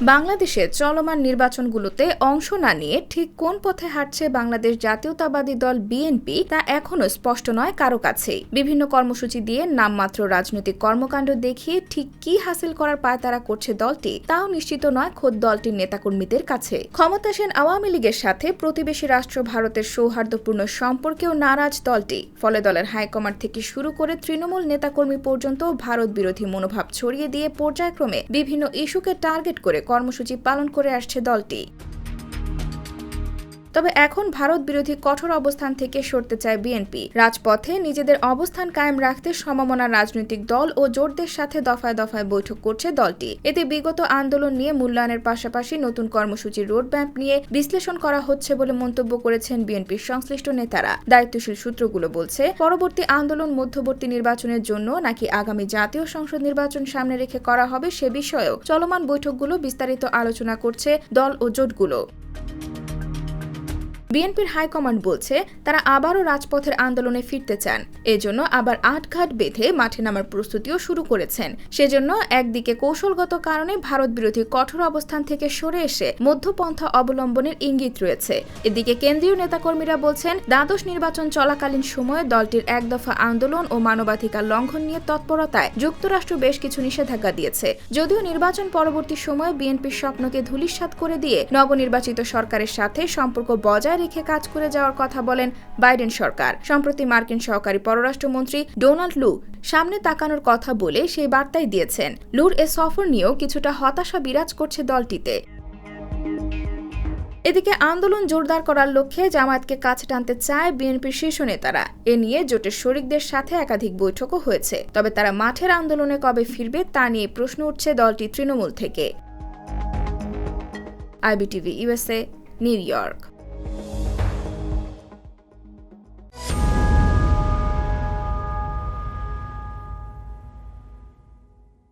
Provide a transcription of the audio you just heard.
বাংলাদেশে চলমান নির্বাচনগুলোতে অংশ না নিয়ে ঠিক কোন পথে হাঁটছে বাংলাদেশ জাতীয়তাবাদী দল বিএনপি তা এখনও স্পষ্ট নয় কারও কাছেই। বিভিন্ন কর্মসূচি দিয়ে নামমাত্র রাজনৈতিক কর্মকাণ্ড দেখিয়ে ঠিক কি হাসিল করার পায় তারা করছে দলটি, তাও নিশ্চিত নয় খোদ দলটির নেতাকর্মীদের কাছে। ক্ষমতাসীন আওয়ামী লীগের সাথে প্রতিবেশী রাষ্ট্র ভারতের সৌহার্দ্যপূর্ণ সম্পর্কেও নারাজ দলটি। ফলে দলের হাইকমান্ড থেকে শুরু করে তৃণমূল নেতাকর্মী পর্যন্ত ভারত বিরোধী মনোভাব ছড়িয়ে দিয়ে পর্যায়ক্রমে বিভিন্ন ইস্যুকে টার্গেট করে কর্মসূচি পালন করে আসছে দলটি। তবে এখন ভারত বিরোধী কঠোর অবস্থান থেকে সরতে চায় বিএনপি। রাজপথে নিজেদের অবস্থান কায়েম রাখতে সমমনা রাজনৈতিক দল ও জোটদের সাথে দফায় দফায় বৈঠক করছে দলটি। এতে বিগত আন্দোলন নিয়ে মূল্যায়নের পাশাপাশি নতুন কর্মসূচির রোডম্যাপ নিয়ে বিশ্লেষণ করা হচ্ছে বলে মন্তব্য করেছেন বিএনপির সংশ্লিষ্ট নেতারা। দায়িত্বশীল সূত্রগুলো বলছে, পরবর্তী আন্দোলন মধ্যবর্তী নির্বাচনের জন্য নাকি আগামী জাতীয় সংসদ নির্বাচন সামনে রেখে করা হবে সে বিষয়েও চলমান বৈঠকগুলো বিস্তারিত আলোচনা করছে দল ও জোটগুলো। বিএনপির হাইকমান্ড বলছে, তারা আবারও রাজপথের আন্দোলনে ফিরতে চান। এজন্য আবার আটঘাট বেঁধে মাঠে নামার প্রস্তুতিও শুরু করেছেন। সেজন্য একদিকে কৌশলগত কারণে ভারত বিরোধী কঠোর অবস্থান থেকে সরে এসে মধ্যপন্থা অবলম্বনের ইঙ্গিত রয়েছে। এদিকে কেন্দ্রীয় নেতাকর্মীরা বলছেন, দ্বাদশ নির্বাচন চলাকালীন সময়ে দলটির এক দফা আন্দোলন ও মানবাধিকার লঙ্ঘন নিয়ে তৎপরতায় যুক্তরাষ্ট্র বেশ কিছু নিষেধাজ্ঞা দিয়েছে। যদিও নির্বাচন পরবর্তী সময়ে বিএনপির স্বপ্নকে ধূলিসাৎ করে দিয়ে নবনির্বাচিত সরকারের সাথে সম্পর্ক বজায় রেখে কাজ করে যাওয়ার কথা বলেন বাইডেন সরকার। সম্প্রতি মার্কিন সহকারী পররাষ্ট্রমন্ত্রী ডোনাল্ড লু সামনে তাকানোর কথা বলে সেই বার্তাই দিয়েছেন। লুর এ সফর নিয়েও কিছুটা হতাশা বিরাজ করছে দলটিতে। এদিকে আন্দোলন জোরদার করার লক্ষ্যে জামায়াতকে কাছে টানতে চায় বিএনপির শীর্ষ নেতারা। এ নিয়ে জোটের শরিকদের সাথে একাধিক বৈঠকও হয়েছে। তবে তারা মাঠের আন্দোলনে কবে ফিরবে তা নিয়ে প্রশ্ন উঠছে দলটি তৃণমূল থেকে। IBTV USA New York.